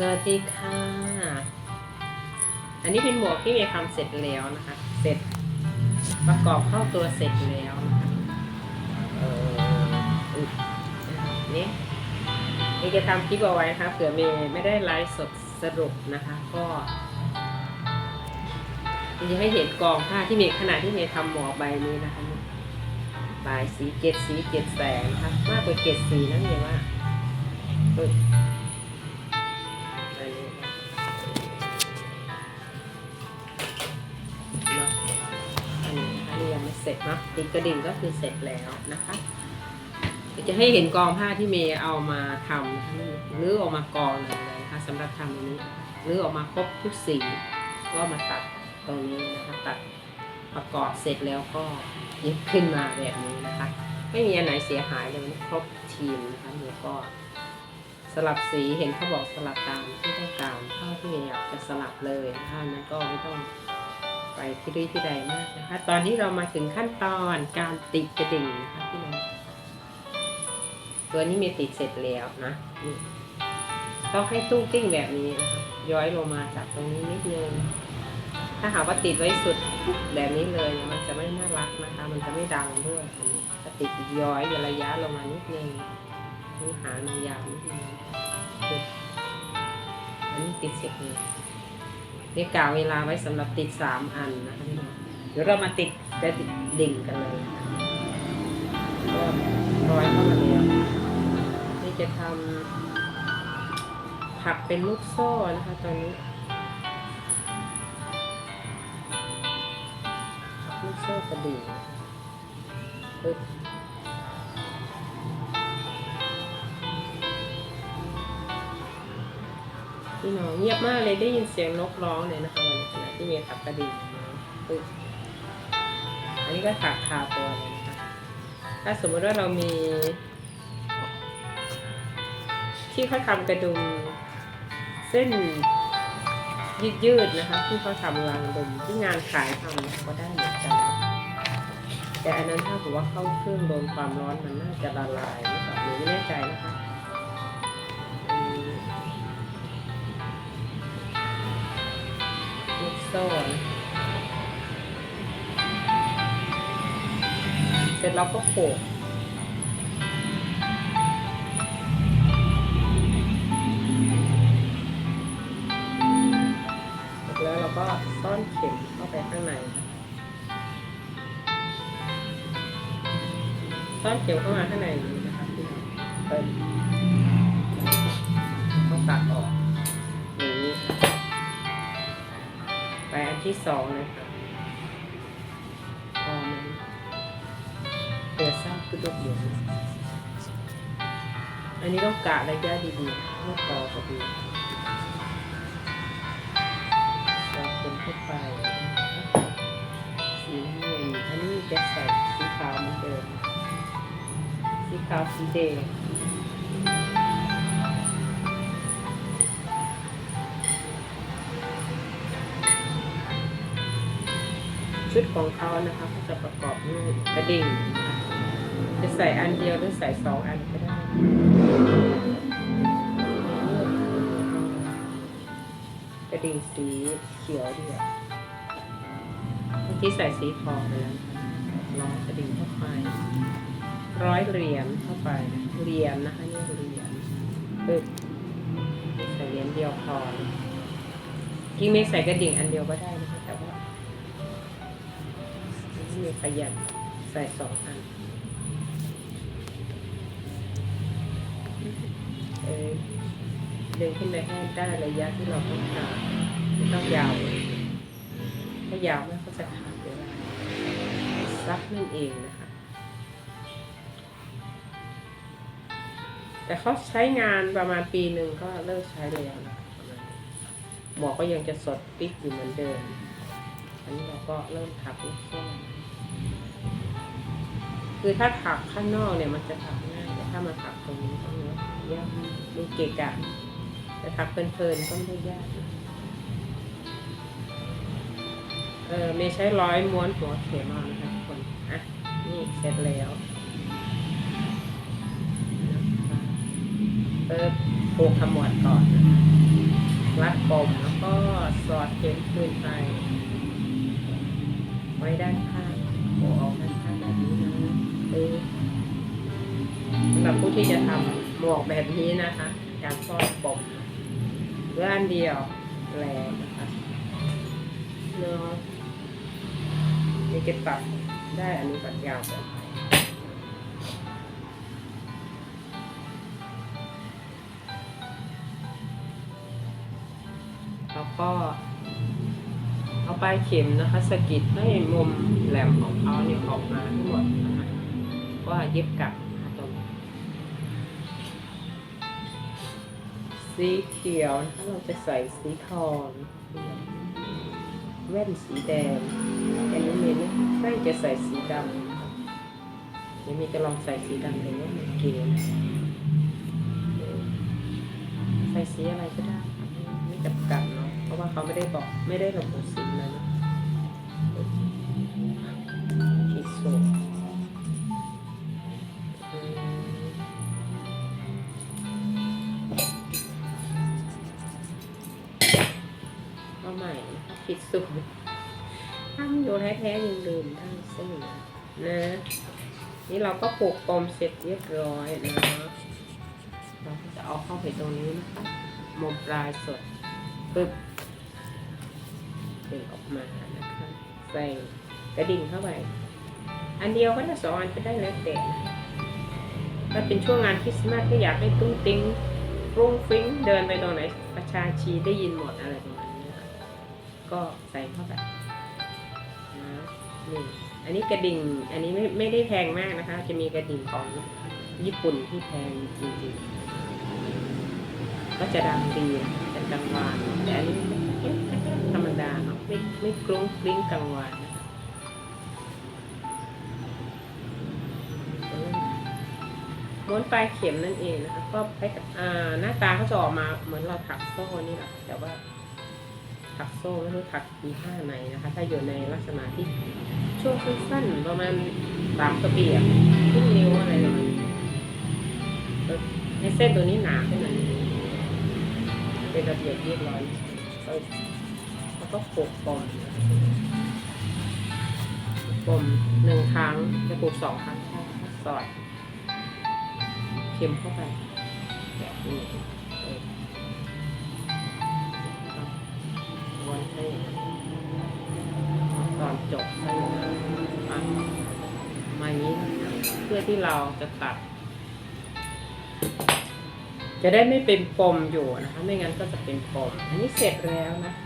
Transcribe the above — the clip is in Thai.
สวัสดีค่ะ อันนี้เป็นหมวกที่เมย์ทำเสร็จแล้วนะคะ เสร็จประกอบเข้าตัวเสร็จแล้วนะคะเออนี่เมย์จะทำคลิปเอาไว้นะคะเผื่อเมย์ไม่ได้ไลฟ์สดสรุปนะคะ ก็เมย์จะให้เห็นกองผ้าที่เมย์ขนาดที่เมย์ทำหมวกใบนี้นะคะลายสีเกตสีเกตแสงนะคะมากกว่าเกตสีนะเมย์ว่า เสร็จเนาะติดกระดิ่งก็คือเสร็จแล้วนะคะจะให้เห็นกองผ้าที่เมย์เอามาทำหรือออกมากองเลยนะคะสำหรับทำอันนี้หรือออกมาครบทุกสีก็มาตัดตรงนี้นะคะตัดประกอบเสร็จแล้วก็เย็บขึ้นมาแบบนี้นะคะ ไม่มีอันไหนเสียหายเลยมันครบทีมนะคะเมย์ก็สลับสีเห็นเขาบอกสลับตามที่ต้องการเท่าที่เมย์อยากจะสลับเลยนะคะนั้นก็ไม่ต้อง ไปที่รีที่ใดมากนะคะ ตอนนี้เรามาถึงขั้นตอนการติดกระดิ่งนะคะพี่น้องตัวนี้มีติดเสร็จแล้วนะนี่ต้องให้ตุ้งติ้งแบบนี้นะคะย้อยลงมาจากตรงนี้นิดนึงถ้าหากว่าติดไว้สุดแบบนี้เลยมันจะไม่น่ารักนะคะ มันจะไม่ดังด้วยถ้าติดย้อยระยะลงมานิดนึงหางมันยาวนิดนึงอันนี้ติดเสร็จเลย นี่กาเวลาไว้สำหรับติดสามอันนะคะพี่น้องเดี๋ยวเรามาติดจะติดดิ่งกันเลยก็ร้อยเข้ามาแล้วนี่จะทำผักเป็นลูกโซ่นะคะตอนนี้ผักลูกโซ่กระดิ่งปึ๊บ พี่น้องเงียบมากเลยได้ยินเสียงนกร้องเลยนะคะวันนี้ขณะที่เมย์ขับกระดิ่งปึ๊บอันนี้ก็ถักคาตัวเลยนะคะถ้าสมมติว่าเรามี ที่เขาทำกระดุมเส้นยืดยืดๆนะคะที่เขาทำรางดุมที่งานขายทำนะคะก็ได้เหมือนกันแต่อันนั้นถ้าถือว่าเข้าเครื่องโดนความร้อนมันน่าจะละลายนะคะหนูไม่แน่ใจนะคะ โซ่นเสร็จแล้วก็โขกแล้วเราก็ซ่อนเข็มเข้าไปข้างในนะซ่อนเข็มเข้ามาข้างในนี้นะคะพี่น้องเปิดต้อง ที่สองเลยค่ะพอมันเปิดซ้ำคือลูกเดียวอันนี้ต้องกะระยะดีๆไม่พอพอดีเราเป็นเข้าไปสีน้ำเงินอันนี้จะใส่สีขาวเหมือนเดิมสีขาวสีแดง ชุดของเขานะคะก็จะประกอบด้วยกระดิ่งจะใส่อันเดียวหรือใส่สองอันก็ได้ กระดิ่งสีเขียวเดียวเมื่อกี้ใส่สีทองไปแล้วนะคะร้อยกระดิ่งเข้าไป ร้อยเหรียญเข้าไปเหรียญนะคะนี่เหรียญปึ๊บใส่เหรียญเดียวพอกิ่งไม่ใส่กระดิ่งอันเดียวก็ได้นะคะแต่ว่า มีขยันใส่สองอันเออดึงขึ้นไปให้ได้ระยะที่เราต้องการไม่ต้องยาวถ้ายาวมากก็จะขาดเวลาซักนั่นเองนะคะ แต่เขาใช้งานประมาณปีหนึ่งก็เลิกใช้แล้วนะหมวกก็ยังจะสดปิ๊กอยู่เหมือนเดิม อันนี้เราก็เริ่มถักลูกโซ่ คือถ้าถักข้างนอกเนี่ยมันจะถักง่ายแต่ถ้ามาถักตรงนี้ต้องเนื้ยากมีเกะกะแต่ถักเพลินๆก็ไม่ได้ยากเออเมย์ใช้ร้อยม้วนหัวเข็มเอานะคะทุกคนอะนี่เสร็จแล้วเปิดโปกขมวดก่อนนะรัดปมแล้วก็สอดเข็มคืนไป ไว้ด้านข้างโอ้ออกด้านข้างแบบนี้นะ เออสำหรับผู้ที่จะทำหมวกแบบนี้นะคะการสอดปมเพื่ออันเดียวแรงนะคะเนาะนี่จะตัดได้อันนี้ตัดยาวเกินไปแล้วก็เอาปลายเข็มนะคะสะกิดให้มุมแหลมของเขาเนี่ยออกมาทั้งหมด นะคะว่าเย็บกลับนะคะตรงสีเขียวนะคะเราจะใส่สีทองแว่นสีแดงอันนี้เมย์ไม่ใช่จะใส่สีดำนะคะเดี๋ยวเมย์จะลองใส่สีดำดูว่ามันเก๋ไหมใส่สีอะไรก็ได้ไม่จำกัดเนาะเพราะว่าเขาไม่ได้บอกไม่ได้ระบุสีเลยนะ เอาใหม่นะคะขีดสูงถ้านอยู่แท้ๆยังลืมทั้งเส้นนะ นี่เราก็ปลูกปมเสร็จเรียบร้อยนะเราก็จะเอาเข้าไปตรงนี้นะคะมุมปลายสดปึ๊บดึงออกมานะคะใส่กระดิ่งเข้าไป อันเดียวก็ได้สองอันก็ได้แล้วแต่ถ้าเป็นช่วงงานคริสต์มาสก็อยากให้ตุ้งติ้งรุ้งฟิ้งเดินไปตรงไหนประชาชีได้ยินหมดอะไรประมาณนี้น ก็ใส่เข้าไปนะนี่อันนี้กระดิ่ง อันนี้ไม่ไม่ได้แพงมากนะคะ จะมีกระดิ่งของญี่ปุ่นที่แพงจริงๆ ก็จะดังดีนะคะจะกังวานแต่อันนี้ธรรมดาเนาะไม่ไม่กรุ้งกริ้งกังวานนะคะม้วนปลายเข็มนั่นเองนะคะ ก็ไปอ่าหน้าตาเขาจะออกมาเหมือนเราถักโซ่นี่แหละแต่ว่า ถักโซ่ไม่รู้ถักมีท่าไหนนะคะ ถ้าอยู่ในลักษณะที่ช่วงสั้นๆประมาณสามกระเบียบครึ่งนิ้วอะไรประมาณนี้เออให้เส้นตัวนี้หนาขึ้นหน่อยเป็นระเบียบเรียบร้อยแล้วก็ปลูกปมปมหนึ่งครั้งจะปลูกสองครั้งสอดเข็มเข้าไปแบบนี้ อยให้ตอนจบให้อะมาอย่างนี้เพื่อที่เราจะตัด จะได้ไม่เป็นปมอยู่นะคะ ไม่งั้นก็จะเป็นปม อันนี้เสร็จแล้วนะคะ